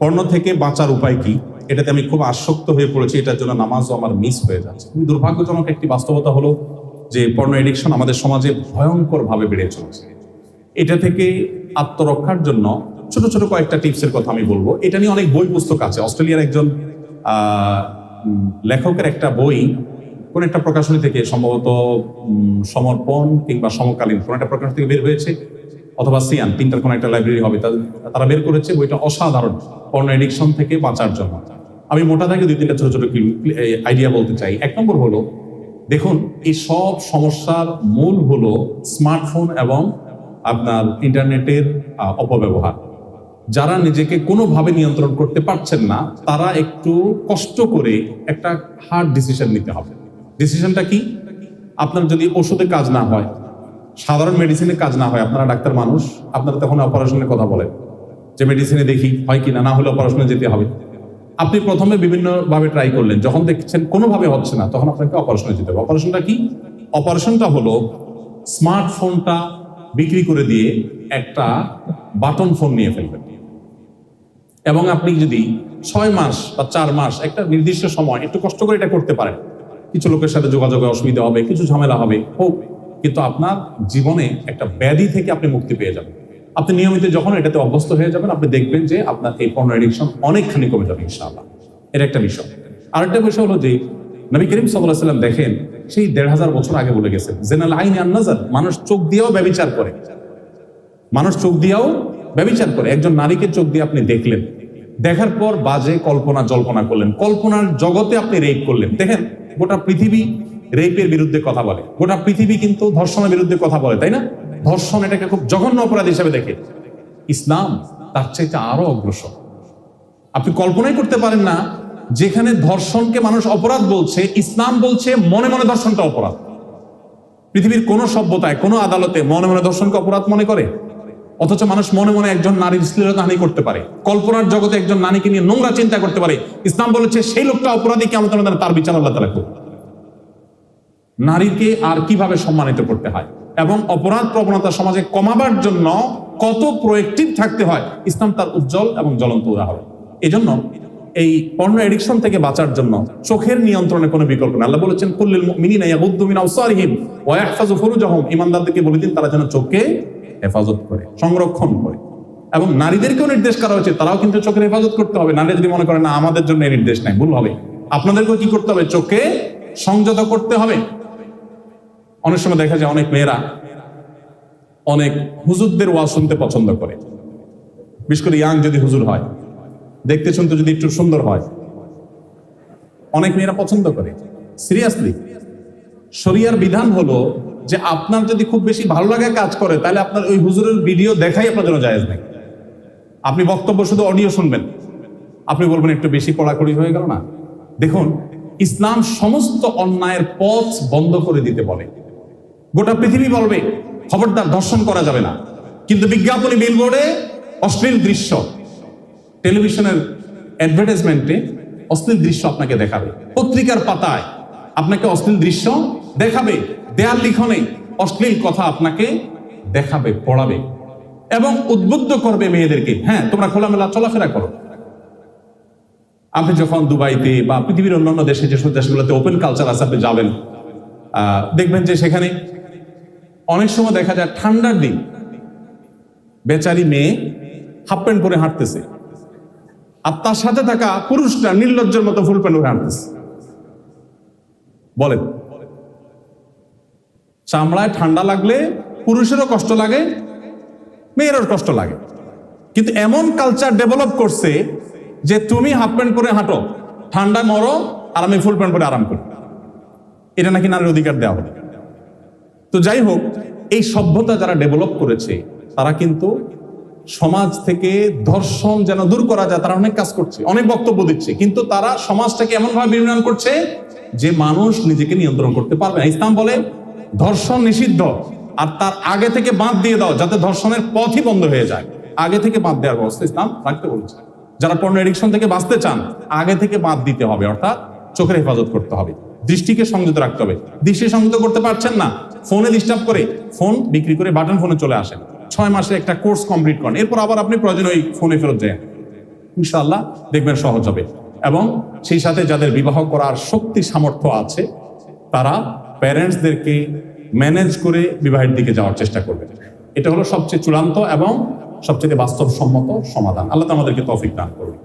পর্ণ থেকে বাঁচার উপায় কি? এটাতে আমি খুব আসক্ত হয়ে পড়েছি, এটার জন্য নামাজও আমার মিস হয়ে যাচ্ছে। খুবই দুর্ভাগ্যজনক একটি বাস্তবতা হলো যে পর্ণ এডিকশন আমাদের সমাজে ভয়ঙ্কর ভাবে বেড়ে চলেছে। এটা থেকে আত্মরক্ষার জন্য ছোট ছোট কয়েকটা টিপসের কথা আমি বলব। এটা নিয়ে অনেক বই পুস্তক আছে। অস্ট্রেলিয়ার একজন লেখকের একটা বই, কোন একটা প্রকাশনী থেকে সম্ভবত সমর্পণ কিংবা সমকালীন কোন একটা প্রকাশনী থেকে বের হয়েছে। অথবা সিয়ান, তিনটার কোনো একটা লাইব্রেরি হবে। তারা বের করেছে বইটা অসাধারণ পর্ণ এডিকশন থেকে বাঁচার জন্য। আমি মোটা থেকে দুই তিনটা ছোট ছোট আইডিয়া বলতে চাই। এক নম্বর হলো, দেখুন, এই সব সমস্যার মূল হলো স্মার্টফোন এবং আপনার ইন্টারনেটের অপব্যবহার। যারা নিজেকে কোনোভাবে নিয়ন্ত্রণ করতে পারছেন না, তারা একটু কষ্ট করে একটা হার্ড ডিসিশন নিতে হবে। ডিসিশনটা কি? আপনার যদি ওষুধে কাজ না হয় সাধারণ মেডিসিনে কাজ না হয়, আপনারা ডাক্তার মানুষ, আপনারা তখন অপারেশনের কথা বলেন। যে মেডিসিনে দেখি, হয় কি না না হলে অপারেশনে যেতে হবে। আপনি প্রথমে বিভিন্নভাবে ট্রাই করলেন, যখন দেখছেন কোনোভাবে হচ্ছে না, তখন আপনাকে অপারেশনে যেতে হবে। অপারেশনটা কি? অপারেশনটা হলো স্মার্টফোনটা বিক্রি করে দিয়ে একটা বাটন ফোন নিয়ে ফেলবেন। এবং আপনি যদি ছয় মাস বা চার মাস একটা নির্দিষ্ট সময় একটু কষ্ট করে এটা করতে পারেন, কিছু লোকের সাথে যোগাযোগে অসুবিধা হবে, কিছু ঝামেলা হবে, হোক কিন্তু আপনার জীবনে একটা ব্যাধি থেকে আপনি মুক্তি পেয়ে যাবেন। আপনি নিয়মিত যখন এটাতে অভ্যস্ত হয়ে যাবেন, আপনি দেখবেন যে আপনার এই পণ্য এডিকশন অনেকখানি কমে যাবে, ইনশাআল্লাহ। এটা একটা বিষয়। আরেকটা বিষয় হলো যে নবী করিম সাল্লাম দেখেন, সেই দেড় হাজার বছর আগে বলে গেছেন, জেনাল আইন আন্নাজার মানুষ চোখ দিয়েও ব্যবচার করে। মানুষ চোখ দিয়েও ব্যবচার করে। একজন নারীকে চোখ দিয়ে আপনি দেখলেন। দেখার পর বাজে কল্পনা জল্পনা করলেন। কল্পনার জগতে আপনি রেপ করলেন। দেখেন, গোটা পৃথিবী রেপের বিরুদ্ধে কথা বলে। গোটা পৃথিবী কিন্তু ধর্ষণের বিরুদ্ধে কথা বলে, তাই না? ধর্ষণ এটাকে খুব জঘন্য অপরাধ হিসেবে দেখে। ইসলাম তার চাইতে আরও অগ্রসর। আপনি কল্পনাই করতে পারেন না, যেখানে ধর্ষণকে মানুষ অপরাধ বলছে, ইসলাম বলছে মনে মনে ধর্ষণটা অপরাধ। পৃথিবীর কোন সভ্যতায়, কোন আদালতে মনে মনে ধর্ষণকে অপরাধ মনে করে। অথচ মানুষ মনে মনে একজন নারীর শ্লীলতাহানি করতে পারে। কল্পনার জগতে একজন নারীকে নিয়ে নোংরা চিন্তা করতে পারে। ইসলাম বলেছে, সেই লোকটা অপরাধী, কেমন তার বিচার আল্লাহ তালা করবে নারীকে আর কীভাবে সম্মানিত করতে হয়? এবং অপরাধ প্রবণতা সমাজে কমাবার জন্য কত প্রোয়েক্টিভ থাকতে হয়? ইসলাম তার উজ্জ্বল এবং জ্বলন্ত উদাহরণ। এজন্য এই পর্ণ এডিকশন থেকে বাঁচার জন্য চোখের নিয়ন্ত্রণে কোনো বিকল্প না আল্লাহ বলেছেন কুল্লিল মুমিনিনা ইয়াগুদ্দু মিন আবসারিহিম ওয়া ইয়াহফাজু ফুরুজাহুম। ঈমানদারদেরকে বলে দিন, তারা যেন চোখকে হেফাজত করে, সংরক্ষণ করে। এবং নারীদেরকেও নির্দেশ করা হয়েছে, তারাও কিন্তু চোখের হেফাজত করতে হবে। নারী যদি মনে করে, না, আমাদের জন্য নির্দেশ নাই, ভুল হবে। আপনাদেরকেও কি করতে হবে? চোখে সংযত করতে হবে। অনেক সময় দেখা যায় অনেক মেয়েরা অনেক হুজুরদের ওয়াজ শুনতে পছন্দ করে। বিশেষ করে ইয়াং যদি হুজুর হয়, দেখতে শুনতে যদি একটু সুন্দর হয়, অনেক মেয়েরা পছন্দ করে। সিরিয়াসলি শরিয়ার বিধান হলো যে আপনার যদি খুব বেশি ভালো লাগে কাজ করে, তাহলে আপনার ওই হুজুরের ভিডিও দেখাই আপনার জন্য জায়েজ নেই। আপনি বক্তব্য শুধু অডিও শুনবেন। আপনি বলবেন, একটু বেশি কড়াকড়ি হয়ে গেল না? দেখুন, ইসলাম সমস্ত অন্যায়ের পথ বন্ধ করে দিতে বলে। গোটা পৃথিবী বলবে, খবরদার, দর্শন করা যাবে না। কিন্তু বিজ্ঞাপনী বিলবোর্ডে অশ্লীল দৃশ্য। টেলিভিশনের অ্যাডভার্টাইজমেন্টে অশ্লীল দৃশ্য আপনাকে দেখাবে। পত্রিকার পাতায় আপনাকে অশ্লীল দৃশ্য দেখাবে। দেয়াল লিখনে অশ্লীল কথা আপনাকে দেখাবে, পড়াবে এবং উদ্বুদ্ধ করবে মেয়েদেরকে। হ্যাঁ তোমরা খোলামেলা চলাফেরা করো। আপনি যখন দুবাইতে বা পৃথিবীর অন্যান্য দেশে, যেসব দেশগুলোতে ওপেন কালচার আছে, আপনি যাবেন দেখবেন যে সেখানে অনেক সময় দেখা যায় ঠান্ডার দিন, বেচারি মেয়ে হাফ প্যান্ট পরে হাঁটতেছে, আর তার সাথে থাকা পুরুষটা নির্লজ্জের মতো ফুল প্যান্ট পরে হাঁটতেছে। বলেন, চামড়ায় ঠান্ডা লাগলে পুরুষেরও কষ্ট লাগে, মেয়েরও কষ্ট লাগে। কিন্তু এমন কালচার ডেভেলপ করছে যে তুমি হাফ প্যান্ট পরে হাঁটো, ঠান্ডায় মরো আর আমি ফুল প্যান্ট পরে আরাম করি। এটা নাকি নারীর অধিকার দেওয়া হবে তো যাই হোক, এই সভ্যতা যারা ডেভেলপ করেছে, তারা কিন্তু সমাজ থেকে ধর্ষণ যেন দূর করা যায়, তারা অনেক কাজ করছে, অনেক বক্তব্য দিচ্ছে। কিন্তু তারা সমাজটাকে এমনভাবে বিনিয়োগ করছে যে মানুষ নিজেকে নিয়ন্ত্রণ করতে পারবে না। ইসলাম বলে, ধর্ষণ নিষিদ্ধ, আর তার আগে থেকে বাদ দিয়ে দাও, যাতে ধর্ষণের পথই বন্ধ হয়ে যায়। আগে থেকে বাদ দেওয়ার ব্যবস্থা ইসলাম রাখতে বলেছে। যারা পণ্য এডিকশন থেকে বাঁচতে চান, আগে থেকে বাদ দিতে হবে, অর্থাৎ চোখের হেফাজত করতে হবে। দৃষ্টিকে সংযত রাখতে হবে। দৃষ্টি সংযত করতে পারছেন না ফোনে ডিস্টার্ব করে, ফোন বিক্রি করে বাটন ফোনে চলে আসেন। ছয় মাসে একটা কোর্স কমপ্লিট করেন। এরপর আবার আপনি প্রয়োজন ওই ফোনে ফেরত যায় ইনশাআল্লাহ দেখবেন সহজ হবে। এবং সেই সাথে যাদের বিবাহ করার শক্তি সামর্থ্য আছে, তারা প্যারেন্টসদেরকে ম্যানেজ করে বিবাহের দিকে যাওয়ার চেষ্টা করবে এটা হলো সবচেয়ে চূড়ান্ত এবং সবচেয়ে বাস্তবসম্মত সমাধান। আল্লাহ আমাদেরকে তৌফিক দান করবে